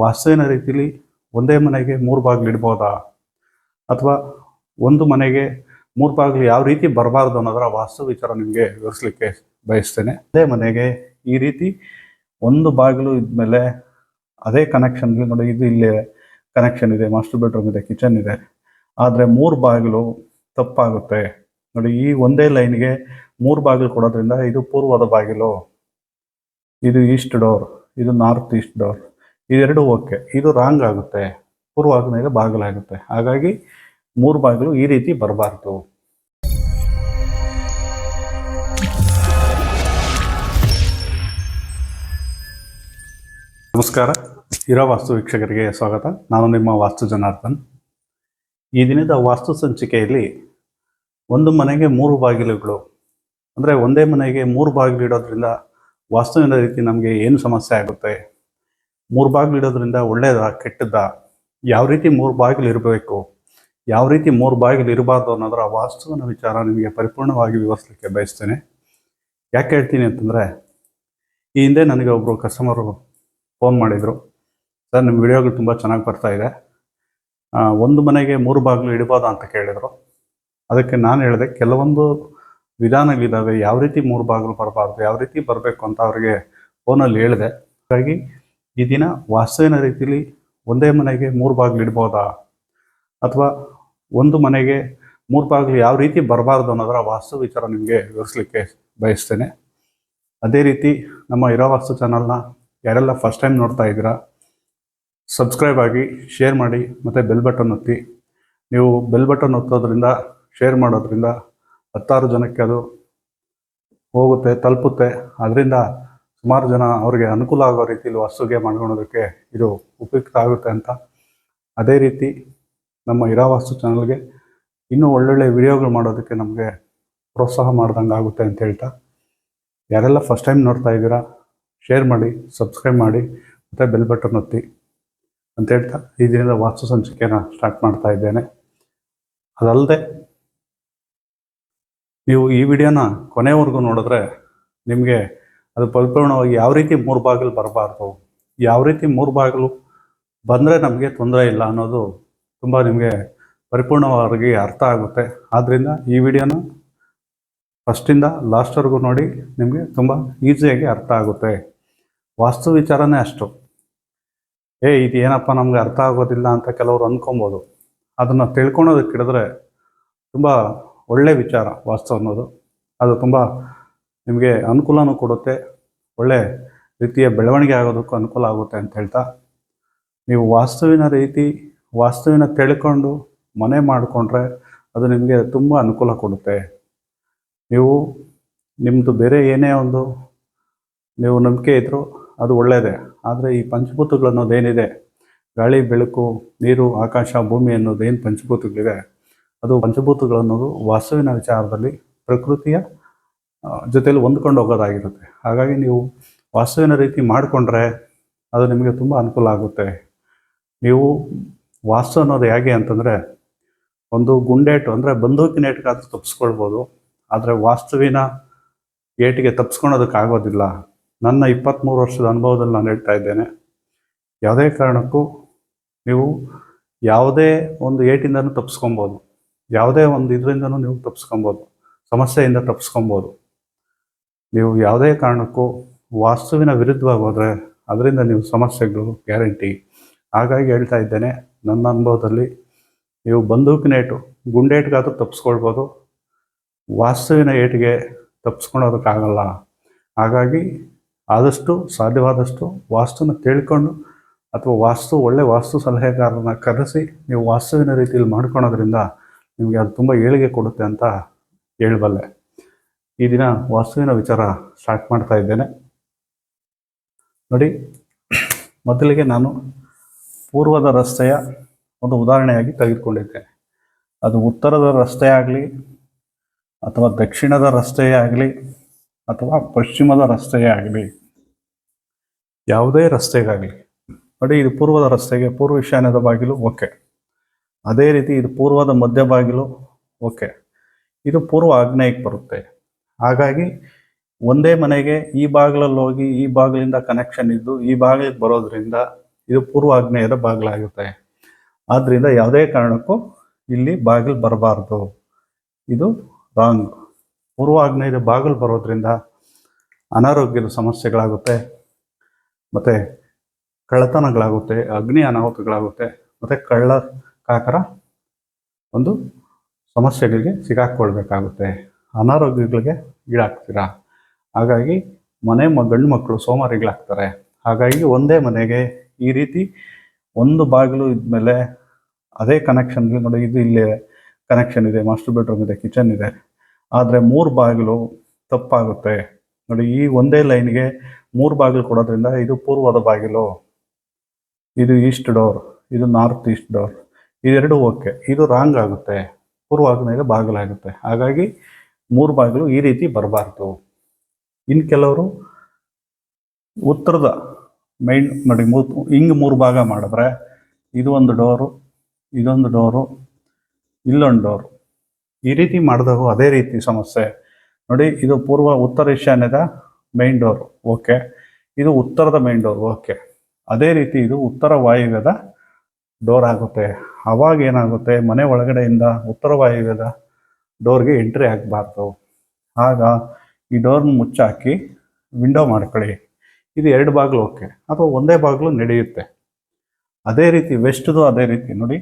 ವಾಸ್ತುವಿನ ರೀತಿಯಲ್ಲಿ ಒಂದೇ ಮನೆಗೆ ಮೂರು ಬಾಗಿಲು ಇಡ್ಬೋದಾ? ಅಥವಾ ಒಂದು ಮನೆಗೆ ಮೂರು ಬಾಗಿಲು ಯಾವ ರೀತಿ ಬರಬಾರ್ದು ಅನ್ನೋದರ ವಾಸ್ತು ವಿಚಾರ ನಿಮಗೆ ವಿವರಿಸಲಿಕ್ಕೆ ಬಯಸ್ತೇನೆ. ಅದೇ ಮನೆಗೆ ಈ ರೀತಿ ಒಂದು ಬಾಗಿಲು ಇದ್ಮೇಲೆ ಅದೇ ಕನೆಕ್ಷನ್ ನೋಡಿ, ಇದು ಇಲ್ಲೇ ಕನೆಕ್ಷನ್ ಇದೆ ಮಾಸ್ಟರ್ ಬೆಡ್ರೂಮ್ ಇದೆ ಕಿಚನ್ ಇದೆ. ಆದರೆ ಮೂರು ಬಾಗಿಲು ತಪ್ಪಾಗುತ್ತೆ. ನೋಡಿ, ಈ ಒಂದೇ ಲೈನ್ಗೆ ಮೂರು ಬಾಗಿಲು ಕೊಡೋದ್ರಿಂದ ಇದು ಪೂರ್ವದ ಬಾಗಿಲು. ಇದು ಈಸ್ಟ್ ಡೋರ್ ಇದು ನಾರ್ತ್ ಈಸ್ಟ್ ಡೋರ್ ಇದೆರಡು ಓಕೆ. ಇದು ರಾಂಗ್ ಆಗುತ್ತೆ. ಪೂರ್ವ ಮೇಲೆ ಬಾಗಿಲಾಗುತ್ತೆ. ಹಾಗಾಗಿ ಮೂರು ಬಾಗಿಲು ಈ ರೀತಿ ಬರಬಾರ್ದು. ನಮಸ್ಕಾರ. ಇರೋ ವಾಸ್ತು ವೀಕ್ಷಕರಿಗೆ ಸ್ವಾಗತ. ನಾನು ನಿಮ್ಮ ವಾಸ್ತು ಜನಾರ್ದನ್. ಈ ದಿನದ ವಾಸ್ತು ಸಂಚಿಕೆಯಲ್ಲಿ ಒಂದು ಮನೆಗೆ ಮೂರು ಬಾಗಿಲುಗಳು. ಅಂದರೆ ಒಂದೇ ಮನೆಗೆ ಮೂರು ಬಾಗಿಲು ಇಡೋದ್ರಿಂದ ವಾಸ್ತುವಿನ ರೀತಿ ನಮಗೆ ಏನು ಸಮಸ್ಯೆ ಆಗುತ್ತೆ? ಮೂರು ಬಾಗಿಲು ಇಡೋದ್ರಿಂದ ಒಳ್ಳೆಯದಾ ಕೆಟ್ಟದ್ದಾ? ಯಾವ ರೀತಿ ಮೂರು ಬಾಗಿಲು ಇರಬೇಕು? ಯಾವ ರೀತಿ ಮೂರು ಬಾಗಿಲು ಇರಬಾರ್ದು ಅನ್ನೋದರ ವಾಸ್ತುವಿನ ವಿಚಾರ ನಿಮಗೆ ಪರಿಪೂರ್ಣವಾಗಿ ವಿವರಿಸಲಿಕ್ಕೆ ಬಯಸ್ತೇನೆ. ಯಾಕೆ ಹೇಳ್ತೀನಿ ಅಂತಂದರೆ, ಈ ಹಿಂದೆ ನನಗೆ ಒಬ್ಬರು ಕಸ್ಟಮರು ಫೋನ್ ಮಾಡಿದರು. ಸರ್, ನಿಮ್ಮ ವಿಡಿಯೋಗಳು ತುಂಬ ಚೆನ್ನಾಗಿ ಬರ್ತಾ ಇದೆ. ಒಂದು ಮನೆಗೆ ಮೂರು ಬಾಗಿಲು ಇಡಬಾರ್ದು ಅಂತ ಕೇಳಿದರು. ಅದಕ್ಕೆ ನಾನು ಹೇಳಿದೆ, ಕೆಲವೊಂದು ವಿಧಾನಗಳಿದ್ದಾವೆ ಯಾವ ರೀತಿ ಮೂರು ಬಾಗಿಲು ಬರಬಾರ್ದು, ಯಾವ ರೀತಿ ಬರಬೇಕು ಅಂತ ಅವರಿಗೆ ಫೋನಲ್ಲಿ ಹೇಳಿದೆ. ಹಾಗಾಗಿ ಈ ದಿನ ವಾಸ್ತುವಿನ ರೀತಿಯಲ್ಲಿ ಒಂದೇ ಮನೆಗೆ ಮೂರು ಬಾಗಿಲು ಇಡ್ಬೋದಾ? ಅಥವಾ ಒಂದು ಮನೆಗೆ ಮೂರು ಬಾಗಿಲು ಯಾವ ರೀತಿ ಬರಬಾರ್ದು ಅನ್ನೋದರ ವಾಸ್ತು ವಿಚಾರ ನಿಮಗೆ ವಿವರಿಸಲಿಕ್ಕೆ ಬಯಸ್ತೇನೆ. ಅದೇ ರೀತಿ ನಮ್ಮ ಇರೋ ವಾಸ್ತು ಚಾನಲ್ನ ಯಾರೆಲ್ಲ ಫಸ್ಟ್ ಟೈಮ್ ನೋಡ್ತಾ ಇದ್ದೀರಾ ಸಬ್ಸ್ಕ್ರೈಬ್ ಆಗಿ ಶೇರ್ ಮಾಡಿ, ಮತ್ತು ಬೆಲ್ ಬಟನ್ ಒತ್ತಿ. ನೀವು ಬೆಲ್ ಬಟನ್ ಒತ್ತೋದ್ರಿಂದ ಶೇರ್ ಮಾಡೋದ್ರಿಂದ ಹತ್ತಾರು ಜನಕ್ಕೆ ಅದು ಹೋಗುತ್ತೆ, ತಲುಪುತ್ತೆ. ಅದರಿಂದ ಸುಮಾರು ಜನ ಅವರಿಗೆ ಅನುಕೂಲ ಆಗೋ ರೀತಿಯಲ್ಲಿ ವಸ್ತುಗೆ ಮಾಡ್ಕೊಳೋದಕ್ಕೆ ಇದು ಉಪಯುಕ್ತ ಆಗುತ್ತೆ ಅಂತ. ಅದೇ ರೀತಿ ನಮ್ಮ ಇರಾ ವಾಸ್ತು ಚಾನಲ್ಗೆ ಇನ್ನೂ ಒಳ್ಳೊಳ್ಳೆ ವಿಡಿಯೋಗಳು ಮಾಡೋದಕ್ಕೆ ನಮಗೆ ಪ್ರೋತ್ಸಾಹ ಮಾಡ್ದಂಗೆ ಆಗುತ್ತೆ ಅಂತ ಹೇಳ್ತಾ. ಯಾರೆಲ್ಲ ಫಸ್ಟ್ ಟೈಮ್ ನೋಡ್ತಾ ಇದ್ದೀರಾ ಶೇರ್ ಮಾಡಿ ಸಬ್ಸ್ಕ್ರೈಬ್ ಮಾಡಿ, ಮತ್ತು ಬೆಲ್ ಬಟನ್ ಒತ್ತಿ ಅಂತ ಹೇಳ್ತಾ ಈ ದಿನದ ವಾಸ್ತು ಸಂಚಿಕೆಯನ್ನು ಸ್ಟಾರ್ಟ್ ಮಾಡ್ತಾ ಇದ್ದೇನೆ. ಅದಲ್ಲದೆ ನೀವು ಈ ವಿಡಿಯೋನ ಕೊನೆವರೆಗೂ ನೋಡಿದ್ರೆ ನಿಮಗೆ ಅದು ಪರಿಪೂರ್ಣವಾಗಿ ಯಾವ ರೀತಿ ಮೂರು ಬಾಗಿಲು ಬರಬಾರ್ದು, ಯಾವ ರೀತಿ ಮೂರು ಬಾಗಿಲು ಬಂದರೆ ನಮಗೆ ತೊಂದರೆ ಇಲ್ಲ ಅನ್ನೋದು ತುಂಬ ನಿಮಗೆ ಪರಿಪೂರ್ಣವಾಗಿ ಅರ್ಥ ಆಗುತ್ತೆ. ಆದ್ದರಿಂದ ಈ ವಿಡಿಯೋನ ಫಸ್ಟಿಂದ ಲಾಸ್ಟ್ವರೆಗೂ ನೋಡಿ, ನಿಮಗೆ ತುಂಬ ಈಸಿಯಾಗಿ ಅರ್ಥ ಆಗುತ್ತೆ. ವಾಸ್ತು ವಿಚಾರನೇ ಅಷ್ಟು. ಏ, ಇದು ಏನಪ್ಪ ನಮಗೆ ಅರ್ಥ ಆಗೋದಿಲ್ಲ ಅಂತ ಕೆಲವರು ಅಂದ್ಕೊಬೋದು ಅದನ್ನು ತಿಳ್ಕೊಳೋದಕ್ಕೆ ಹಿಡಿದ್ರೆ ತುಂಬ ಒಳ್ಳೆ ವಿಚಾರ ವಾಸ್ತು ಅನ್ನೋದು. ಅದು ತುಂಬ ನಿಮಗೆ ಅನುಕೂಲನೂ ಕೊಡುತ್ತೆ, ಒಳ್ಳೆ ರೀತಿಯ ಬೆಳವಣಿಗೆ ಆಗೋದಕ್ಕೂ ಅನುಕೂಲ ಆಗುತ್ತೆ ಅಂತ ಹೇಳ್ತಾ, ನೀವು ವಾಸ್ತುವಿನ ರೀತಿ, ವಾಸ್ತುವಿನ ತಿಳ್ಕೊಂಡು ಮನೆ ಮಾಡಿಕೊಂಡ್ರೆ ಅದು ನಿಮಗೆ ತುಂಬ ಅನುಕೂಲ ಕೊಡುತ್ತೆ. ನೀವು ನಿಮ್ಮದು ಬೇರೆ ಏನೇ ಒಂದು, ನೀವು ನಂಬಿಕೆ ಇದ್ದರೂ ಅದು ಒಳ್ಳೆಯದೇ ಆದರೆ ಈ ಪಂಚಭೂತಗಳು ಅನ್ನೋದೇನಿದೆ ಗಾಳಿ, ಬೆಳಕು, ನೀರು, ಆಕಾಶ, ಭೂಮಿ ಅನ್ನೋದು ಏನು ಪಂಚಭೂತಗಳಿದೆ ಅದು ಪಂಚಭೂತಗಳು ಅನ್ನೋದು ವಾಸ್ತುವಿನ ವಿಚಾರದಲ್ಲಿ ಪ್ರಕೃತಿಯ ಜೊತೆಲಿ ಹೊಂದ್ಕೊಂಡು ಹೋಗೋದಾಗಿರುತ್ತೆ. ಹಾಗಾಗಿ ನೀವು ವಾಸ್ತುವಿನ ರೀತಿ ಮಾಡಿಕೊಂಡ್ರೆ ಅದು ನಿಮಗೆ ತುಂಬ ಅನುಕೂಲ ಆಗುತ್ತೆ. ನೀವು ವಾಸ್ತು ಅನ್ನೋದು ಹೇಗೆ ಅಂತಂದರೆ, ಒಂದು ಗುಂಡೇಟು ಅಂದರೆ ಬಂದೂಕಿನ ಏಟ್ಗಾದ್ರೂ ತಪ್ಪಿಸ್ಕೊಳ್ಬೋದು ಆದರೆ ವಾಸ್ತುವಿನ ಏಟಿಗೆ ತಪ್ಪಿಸ್ಕೊಳೋದಕ್ಕಾಗೋದಿಲ್ಲ ನನ್ನ ಇಪ್ಪತ್ತ್ಮೂರು ವರ್ಷದ ಅನುಭವದಲ್ಲಿ ನಾನು ಹೇಳ್ತಾ ಇದ್ದೇನೆ, ಯಾವುದೇ ಕಾರಣಕ್ಕೂ ನೀವು ಯಾವುದೇ ಒಂದು ಏಟಿಂದನೂ ತಪ್ಪಿಸ್ಕೊಬೋದು ಯಾವುದೇ ಒಂದು ಇದರಿಂದನೂ ನೀವು ತಪ್ಪಿಸ್ಕೊಬೋದು ಸಮಸ್ಯೆಯಿಂದ ತಪ್ಪಿಸ್ಕೊಬೋದು ನೀವು ಯಾವುದೇ ಕಾರಣಕ್ಕೂ ವಾಸ್ತುವಿನ ವಿರುದ್ಧವಾಗಿ ಹೋದರೆ ಅದರಿಂದ ನೀವು ಸಮಸ್ಯೆಗಳು ಗ್ಯಾರಂಟಿ. ಹಾಗಾಗಿ ಹೇಳ್ತಾ ಇದ್ದೇನೆ, ನನ್ನ ಅನುಭವದಲ್ಲಿ ನೀವು ಬಂದೂಕಿನ ಏಟು ಗುಂಡೇಟ್ಗಾದರೂ ತಪ್ಪಿಸ್ಕೊಳ್ಬೋದು ವಾಸ್ತುವಿನ ಏಟಿಗೆ ತಪ್ಪಿಸ್ಕೊಳೋದಕ್ಕಾಗಲ್ಲ ಹಾಗಾಗಿ ಆದಷ್ಟು ಸಾಧ್ಯವಾದಷ್ಟು ವಾಸ್ತುನ ತಿಳ್ಕೊಂಡು ಅಥವಾ ವಾಸ್ತು, ಒಳ್ಳೆ ವಾಸ್ತು ಸಲಹೆಗಾರನ ಕರೆಸಿ ನೀವು ವಾಸ್ತುವಿನ ರೀತಿಯಲ್ಲಿ ಮಾಡ್ಕೊಳೋದ್ರಿಂದ ನಿಮಗೆ ಅದು ತುಂಬ ಏಳಿಗೆ ಕೊಡುತ್ತೆ ಅಂತ ಹೇಳಬಲ್ಲೆ. ಈ ದಿನ ವಾಸ್ತುವಿನ ವಿಚಾರ ಸ್ಟಾರ್ಟ್ ಮಾಡ್ತಾ ಇದ್ದೇನೆ. ನೋಡಿ, ಮೊದಲಿಗೆ ನಾನು ಪೂರ್ವದ ರಸ್ತೆಯ ಒಂದು ಉದಾಹರಣೆಯಾಗಿ ತೆಗೆದುಕೊಂಡಿದ್ದೇನೆ. ಅದು ಉತ್ತರದ ರಸ್ತೆ ಆಗಲಿ, ಅಥವಾ ದಕ್ಷಿಣದ ರಸ್ತೆಯೇ ಆಗಲಿ, ಅಥವಾ ಪಶ್ಚಿಮದ ರಸ್ತೆಯೇ ಆಗಲಿ, ಯಾವುದೇ ರಸ್ತೆಗಾಗಲಿ. ನೋಡಿ, ಇದು ಪೂರ್ವದ ರಸ್ತೆಗೆ ಪೂರ್ವ ಈಶಾನ್ಯದ ಬಾಗಿಲು ಓಕೆ. ಅದೇ ರೀತಿ ಇದು ಪೂರ್ವದ ಮಧ್ಯ ಬಾಗಿಲು ಓಕೆ. ಇದು ಪೂರ್ವ ಆಗ್ನೇಯಕ್ಕೆ ಬರುತ್ತೆ. ಹಾಗಾಗಿ ಒಂದೇ ಮನೆಗೆ ಈ ಬಾಗಿಲಲ್ಲಿ ಹೋಗಿ ಈ ಬಾಗಿಲಿಂದ ಕನೆಕ್ಷನ್ ಇದ್ದು ಈ ಬಾಗಿಲಿಗೆ ಬರೋದ್ರಿಂದ ಇದು ಪೂರ್ವ ಆಗ್ನೇಯದ ಬಾಗಿಲಾಗುತ್ತೆ. ಆದ್ದರಿಂದ ಯಾವುದೇ ಕಾರಣಕ್ಕೂ ಇಲ್ಲಿ ಬಾಗಿಲು ಬರಬಾರ್ದು. ಇದು ರಾಂಗ್ ಪೂರ್ವ ಆಗ್ನೇಯದ ಬಾಗಿಲು ಬರೋದ್ರಿಂದ ಅನಾರೋಗ್ಯದ ಸಮಸ್ಯೆಗಳಾಗುತ್ತೆ. ಮತ್ತು ಕಳ್ಳತನಗಳಾಗುತ್ತೆ, ಅಗ್ನಿ ಅನಾಹುತಗಳಾಗುತ್ತೆ, ಮತ್ತು ಕಳ್ಳ ಕಾಕರ ಒಂದು ಸಮಸ್ಯೆಗಳಿಗೆ ಸಿಗಾಕ್ಕೊಳ್ಬೇಕಾಗುತ್ತೆ. ಅನಾರೋಗ್ಯಗಳಿಗೆ ಈಡಾಗ್ತೀರಾ? ಹಾಗಾಗಿ ಮನೆ ಮ, ಗಂಡು ಮಕ್ಕಳು ಸೋಮಾರಿಗಳಾಗ್ತಾರೆ. ಹಾಗಾಗಿ ಒಂದೇ ಮನೆಗೆ ಈ ರೀತಿ ಒಂದು ಬಾಗಿಲು ಇದ್ಮೇಲೆ ಅದೇ ಕನೆಕ್ಷನ್ ನೋಡಿ ಇದು ಇಲ್ಲಿ ಕನೆಕ್ಷನ್ ಇದೆ ಮಾಸ್ಟರ್ ಬೆಡ್ರೂಮ್ ಇದೆ ಕಿಚನ್ ಇದೆ. ಆದರೆ ಮೂರು ಬಾಗಿಲು ತಪ್ಪಾಗುತ್ತೆ. ನೋಡಿ, ಈ ಒಂದೇ ಲೈನ್ಗೆ ಮೂರು ಬಾಗಿಲು ಕೊಡೋದ್ರಿಂದ ಇದು ಪೂರ್ವದ ಬಾಗಿಲು, ಇದು ಈಸ್ಟ್ ಡೋರ್ ಇದು ನಾರ್ತ್ ಈಸ್ಟ್ ಡೋರ್ ಇದೆರಡು ಓಕೆ ಇದು ರಾಂಗ್ ಆಗುತ್ತೆ. ಪೂರ್ವ ಮೇಲೆ ಬಾಗಿಲಾಗುತ್ತೆ. ಹಾಗಾಗಿ ಮೂರು ಬಾಗಿಲು ಈ ರೀತಿ ಬರಬಾರ್ದು. ಇನ್ನು ಕೆಲವರು ಉತ್ತರದ ಮೈನ್ ನೋಡಿ, ಮೂ, ಹಿಂಗೆ ಮೂರು ಭಾಗ ಮಾಡಿದ್ರೆ ಇದು ಒಂದು ಡೋರು, ಇದೊಂದು ಡೋರು, ಇಲ್ಲೊಂದು ಡೋರು. ಈ ರೀತಿ ಮಾಡಿದಾಗ ಅದೇ ರೀತಿ ಸಮಸ್ಯೆ. ನೋಡಿ, ಇದು ಪೂರ್ವ ಉತ್ತರ ಈಶಾನ್ಯದ ಮೈನ್ ಡೋರ್, ಓಕೆ. ಇದು ಉತ್ತರದ ಮೈನ್ ಡೋರ್, ಓಕೆ. ಅದೇ ರೀತಿ ಇದು ಉತ್ತರ ವಾಯುವ್ಯದ ಡೋರ್ ಆಗುತ್ತೆ ಅವಾಗ ಏನಾಗುತ್ತೆ? ಮನೆ ಒಳಗಡೆಯಿಂದ ಉತ್ತರ ವಾಯುವ್ಯದ ಡೋರ್ಗೆ ಎಂಟ್ರಿ ಆಗಬಾರ್ದು. ಆಗ ಈ ಡೋರ್ನ ಮುಚ್ಚಾಕಿ ವಿಂಡೋ ಮಾಡ್ಕೊಳ್ಳಿ. ಇದು ಎರಡು ಬಾಗಿಲು ಓಕೆ. ಅಥವಾ ಒಂದೇ ಬಾಗಿಲು ನಡೆಯುತ್ತೆ. ಅದೇ ರೀತಿ ವೆಸ್ಟ್ದು ಅದೇ ರೀತಿ. ನೋಡಿ,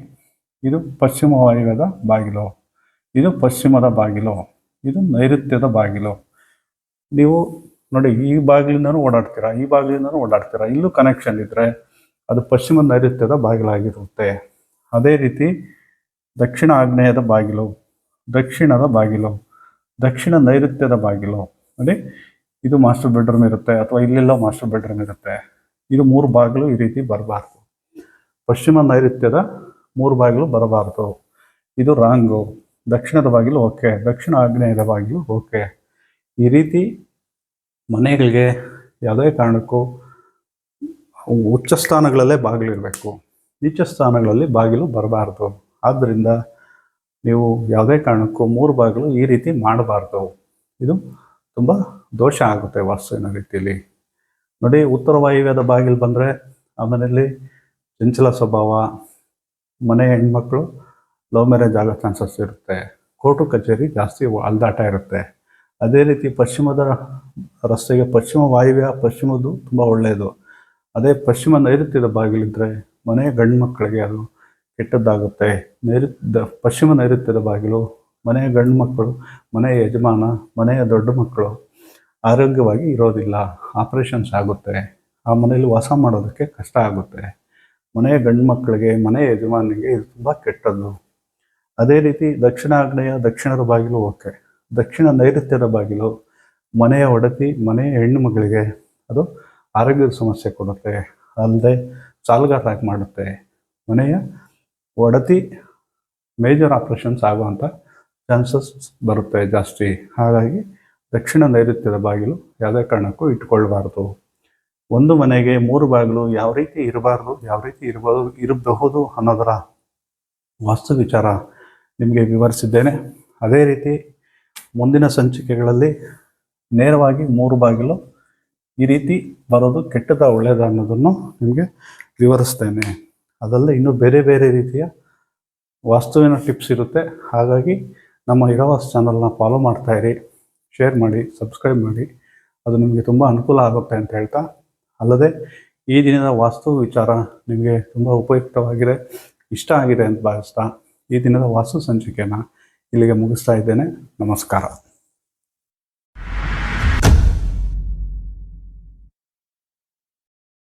ಇದು ಪಶ್ಚಿಮ ವಾಯುವ್ಯದ ಬಾಗಿಲು. ಇದು ಪಶ್ಚಿಮದ ಬಾಗಿಲು. ಇದು ನೈಋತ್ಯದ ಬಾಗಿಲು. ನೀವು ನೋಡಿ, ಈ ಬಾಗಿಲಿಂದನೂ ಓಡಾಡ್ತೀರಾ, ಈ ಬಾಗಿಲಿಂದನೂ ಓಡಾಡ್ತೀರಾ. ಇಲ್ಲೂ ಕನೆಕ್ಷನ್ ಇದ್ದರೆ ಅದು ಪಶ್ಚಿಮ ನೈಋತ್ಯದ ಬಾಗಿಲಾಗಿರುತ್ತೆ. ಅದೇ ರೀತಿ ದಕ್ಷಿಣ ಆಗ್ನೇಯದ ಬಾಗಿಲು. ದಕ್ಷಿಣದ ಬಾಗಿಲು, ದಕ್ಷಿಣ ನೈಋತ್ಯದ ಬಾಗಿಲು. ನೋಡಿ, ಇದು ಮಾಸ್ಟರ್ ಬೆಡ್ರೂಮ್ ಇರುತ್ತೆ ಅಥವಾ ಇಲ್ಲೆಲ್ಲ ಮಾಸ್ಟರ್ ಬೆಡ್ರೂಮ್ ಇರುತ್ತೆ. ಇದು ಮೂರು ಬಾಗಿಲು ಈ ರೀತಿ ಬರಬಾರ್ದು. ಪಶ್ಚಿಮ ನೈಋತ್ಯದ ಮೂರು ಬಾಗಿಲು ಬರಬಾರ್ದು. ಇದು ರಾಂಗು ದಕ್ಷಿಣದ ಬಾಗಿಲು ಓಕೆ ದಕ್ಷಿಣ ಆಗ್ನೇಯದ ಬಾಗಿಲು ಓಕೆ ಈ ರೀತಿ ಮನೆಗಳಿಗೆ ಯಾವುದೇ ಕಾರಣಕ್ಕೂ ಉಚ್ಚ ಸ್ಥಾನಗಳಲ್ಲೇ ಬಾಗಿಲು ಇರಬೇಕು. ನೀಚ ಸ್ಥಾನಗಳಲ್ಲಿ ಬಾಗಿಲು ಬರಬಾರ್ದು. ಆದ್ದರಿಂದ ನೀವು ಯಾವುದೇ ಕಾರಣಕ್ಕೂ ಮೂರು ಬಾಗಿಲು ಈ ರೀತಿ ಮಾಡಬಾರ್ದು. ಇದು ತುಂಬ ದೋಷ ಆಗುತ್ತೆ ವಾಸ್ತುವಿನ ರೀತಿಯಲ್ಲಿ. ನೋಡಿ, ಉತ್ತರ ವಾಯುವ್ಯದ ಬಾಗಿಲು ಬಂದರೆ ಆ ಮನೆಯಲ್ಲಿ ಚಂಚಲ ಸ್ವಭಾವ, ಮನೆ ಹೆಣ್ಮಕ್ಳು ಲವ್ ಮ್ಯಾರೇಜ್ ಆಗೋ ಚಾನ್ಸಸ್ ಇರುತ್ತೆ. ಕೋರ್ಟು ಕಚೇರಿ ಜಾಸ್ತಿ ಅಲ್ದಾಟ ಇರುತ್ತೆ. ಅದೇ ರೀತಿ ಪಶ್ಚಿಮದ ರಸ್ತೆಗೆ ಪಶ್ಚಿಮ ವಾಯುವ್ಯ, ಪಶ್ಚಿಮದ್ದು ತುಂಬ ಒಳ್ಳೆಯದು. ಅದೇ ಪಶ್ಚಿಮ ನೈಋತ್ಯದ ಬಾಗಿಲಿದ್ದರೆ ಮನೆ ಗಂಡು ಮಕ್ಕಳಿಗೆ ಅದು ಕೆಟ್ಟದ್ದಾಗುತ್ತೆ. ನೈಋತ್ಯ ಪಶ್ಚಿಮ ನೈಋತ್ಯದ ಬಾಗಿಲು ಮನೆಯ ಗಂಡು ಮಕ್ಕಳು, ಮನೆಯ ಯಜಮಾನ, ಮನೆಯ ದೊಡ್ಡ ಮಕ್ಕಳು ಆರೋಗ್ಯವಾಗಿ ಇರೋದಿಲ್ಲ. ಆಪರೇಷನ್ಸ್ ಆಗುತ್ತೆ. ಆ ಮನೆಯಲ್ಲಿ ವಾಸ ಮಾಡೋದಕ್ಕೆ ಕಷ್ಟ ಆಗುತ್ತೆ. ಮನೆಯ ಗಂಡು ಮಕ್ಕಳಿಗೆ, ಮನೆಯ ಯಜಮಾನಿಗೆ ಇದು ತುಂಬ ಕೆಟ್ಟದ್ದು. ಅದೇ ರೀತಿ ದಕ್ಷಿಣ ದಕ್ಷಿಣಾಗ್ನೇಯ, ದಕ್ಷಿಣದ ಬಾಗಿಲು ಓಕೆ. ದಕ್ಷಿಣ ನೈಋತ್ಯದ ಬಾಗಿಲು ಮನೆಯ ಒಡತಿ, ಮನೆಯ ಹೆಣ್ಣು ಮಗಳಿಗೆ ಅದು ಆರೋಗ್ಯದ ಸಮಸ್ಯೆ ಕೊಡುತ್ತೆ. ಅಲ್ಲದೆ ಸಾಲಗಾರರಾಗಿ ಮಾಡುತ್ತೆ ಮನೆಯ ಒಡತಿ ಮೇಜರ್ ಆಪ್ರೇಷನ್ಸ್ ಆಗುವಂಥ ಚಾನ್ಸಸ್ ಬರುತ್ತೆ ಜಾಸ್ತಿ. ಹಾಗಾಗಿ ದಕ್ಷಿಣ ನೈಋತ್ಯದ ಬಾಗಿಲು ಯಾವುದೇ ಕಾರಣಕ್ಕೂ ಇಟ್ಕೊಳ್ಬಾರ್ದು. ಒಂದು ಮನೆಗೆ ಮೂರು ಬಾಗಿಲು ಯಾವ ರೀತಿ ಇರಬಾರ್ದು, ಯಾವ ರೀತಿ ಇರಬಹುದು ಇರಬಹುದು ಅನ್ನೋದರ ವಾಸ್ತು ವಿಚಾರ ನಿಮಗೆ ವಿವರಿಸಿದ್ದೇನೆ. ಅದೇ ರೀತಿ ಮುಂದಿನ ಸಂಚಿಕೆಗಳಲ್ಲಿ ನೇರವಾಗಿ ಮೂರು ಬಾಗಿಲು ಈ ರೀತಿ ಬರೋದು ಕೆಟ್ಟದ ಒಳ್ಳೆಯದ ಅನ್ನೋದನ್ನು ನಿಮಗೆ ವಿವರಿಸ್ತೇನೆ. ಅದಲ್ಲದೆ ಇನ್ನೂ ಬೇರೆ ಬೇರೆ ರೀತಿಯ ವಾಸ್ತುವಿನ ಟಿಪ್ಸ್ ಇರುತ್ತೆ. ಹಾಗಾಗಿ ನಮ್ಮ ಇರವಾಸ್ ಚಾನಲ್ನ ಫಾಲೋ ಮಾಡ್ತಾ ಇರಿ ಶೇರ್ ಮಾಡಿ ಸಬ್ಸ್ಕ್ರೈಬ್ ಮಾಡಿ. ಅದು ನಿಮಗೆ ತುಂಬ ಅನುಕೂಲ ಆಗುತ್ತೆ ಅಂತ ಹೇಳ್ತಾ. ಅಲ್ಲದೆ ಈ ದಿನದ ವಾಸ್ತು ವಿಚಾರ ನಿಮಗೆ ತುಂಬ ಉಪಯುಕ್ತವಾಗಿದೆ, ಇಷ್ಟ ಆಗಿದೆ ಅಂತ ಭಾವಿಸ್ತಾ ಈ ದಿನದ ವಾಸ್ತು ಸಂಚಿಕೆಯನ್ನು ಇಲ್ಲಿಗೆ ಮುಗಿಸ್ತಾ ಇದ್ದೇನೆ. ನಮಸ್ಕಾರ.